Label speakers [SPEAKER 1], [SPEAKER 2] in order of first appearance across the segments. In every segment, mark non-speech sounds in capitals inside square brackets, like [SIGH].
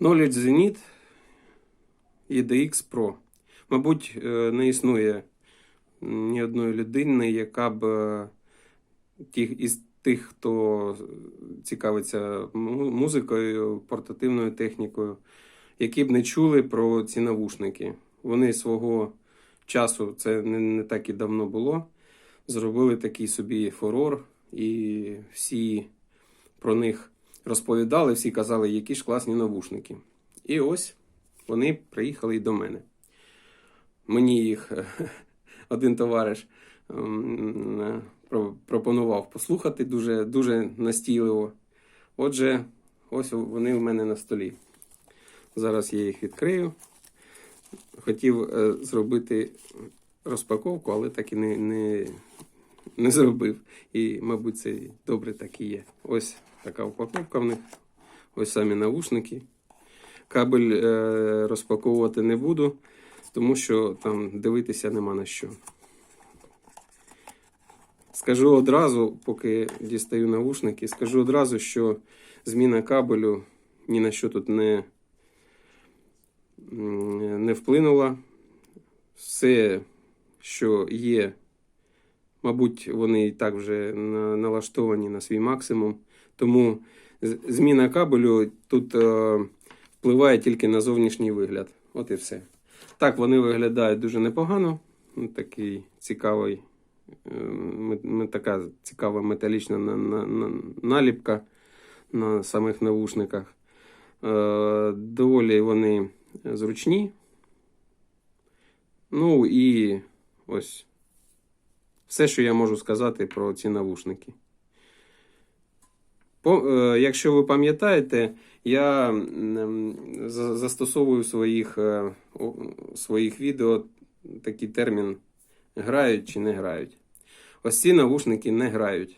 [SPEAKER 1] Knowledge Zenit EDX Pro. Мабуть, е, не існує ні одної людини, яка б е, тих, із тих, хто цікавиться музикою, портативною технікою, які б не чули про ці навушники. Вони свого часу, це не, не так і давно було, зробили такий собі фурор, і всі про них розповідали, всі казали, які ж класні навушники. І ось вони приїхали і до мене. Мені їх е, [LAUGHS] один товариш ем, про- пропонував послухати дуже, дуже настійливо. Отже, ось вони у мене на столі. Зараз я їх відкрию. Хотів е, зробити розпаковку, але так і не, не, не зробив. І, мабуть, це добре так і є. Ось така упаковка в них. Ось самі навушники. Кабель е, розпаковувати не буду, тому що там дивитися нема на що. Скажу одразу, поки дістаю навушники, скажу одразу, що зміна кабелю ні на що тут не, не вплинула. Все, що є, мабуть, вони і так вже налаштовані на свій максимум. Тому зміна кабелю тут е, впливає тільки на зовнішній вигляд. От і все. Так, вони виглядають дуже непогано. Ну, Такий цікавий, е, така цікава металічна на, на, на, наліпка на самих навушниках. Е, доволі вони зручні. Ну і ось все, що я можу сказати про ці навушники. Е, якщо ви пам'ятаєте, я застосовую в своїх, е, своїх відео такий термін грають чи не грають. Ось ці навушники не грають.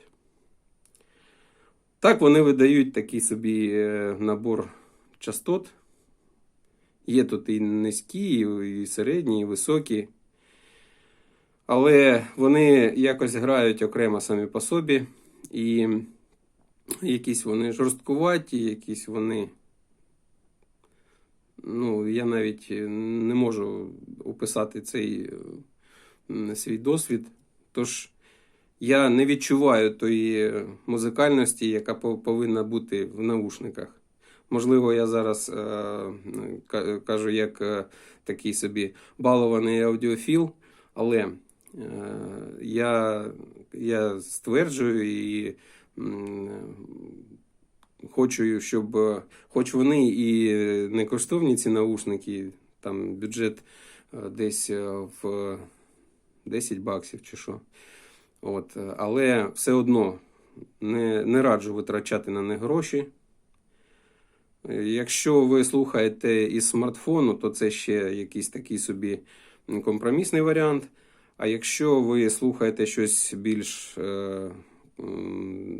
[SPEAKER 1] Так, вони видають такий собі е, набор частот. Є тут і низькі, і середні, і високі. Але вони якось грають окремо самі по собі. І якісь вони жорсткуваті, якісь вони. Ну, я навіть не можу описати цей е, свій досвід. Тож я не відчуваю тої музикальності, яка повинна бути в наушниках. Можливо, я зараз е, кажу як е, такий собі балований аудіофіл, але я, я стверджую і хочу, щоб, хоч вони і не коштовні ці наушники, там бюджет е, десь е, в 10 баксів чи що. От, е, але все одно не, не раджу витрачати на них гроші. Якщо ви слухаєте із смартфону, то це ще якийсь такий собі компромісний варіант. А якщо ви слухаєте щось більш е,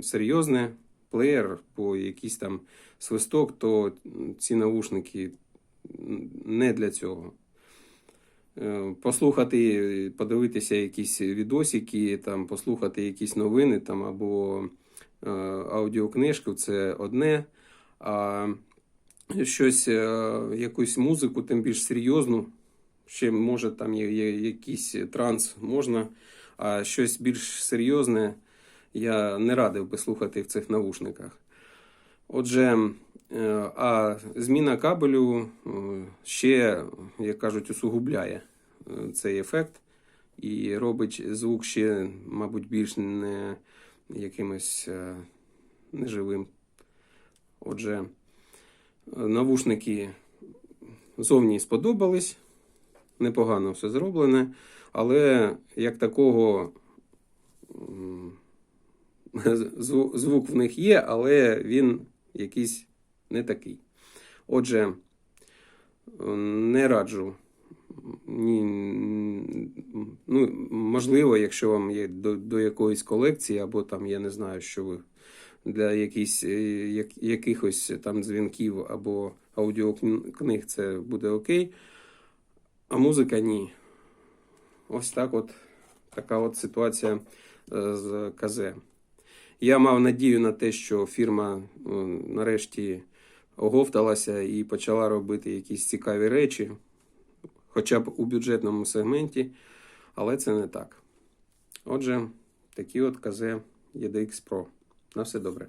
[SPEAKER 1] серйозне, плеєр по якийсь там свисток, то ці наушники не для цього. Е, Послухати, подивитися якісь відосики, там, послухати якісь новини там, або е, аудіокнижку це одне. А щось, е, якусь музику, тим більш серйозну, ще може там є, є якийсь транс можна, а щось більш серйозне я не радив би слухати в цих навушниках. Отже, е, а зміна кабелю е, ще, як кажуть, усугубляє е, цей ефект і робить звук ще, мабуть, більш не якимось е, неживим. Отже, е, навушники зовні сподобались, непогано все зроблене, але як такого [LAUGHS] звук в них є, але він якийсь не такий. Отже, не раджу. Ні, ну, можливо, якщо вам є до, до якоїсь колекції, або там, я не знаю, що ви для якісь, е, як, якихось там дзвінків або аудіокниг це буде окей, а музика ні. Ось так от така от ситуація е, з КЗ. Я мав надію на те, що фірма е, нарешті оговталася і почала робити якісь цікаві речі, хоча б у бюджетному сегменті, але це не так. Отже, такі от КЗ EDX Pro. На все добре.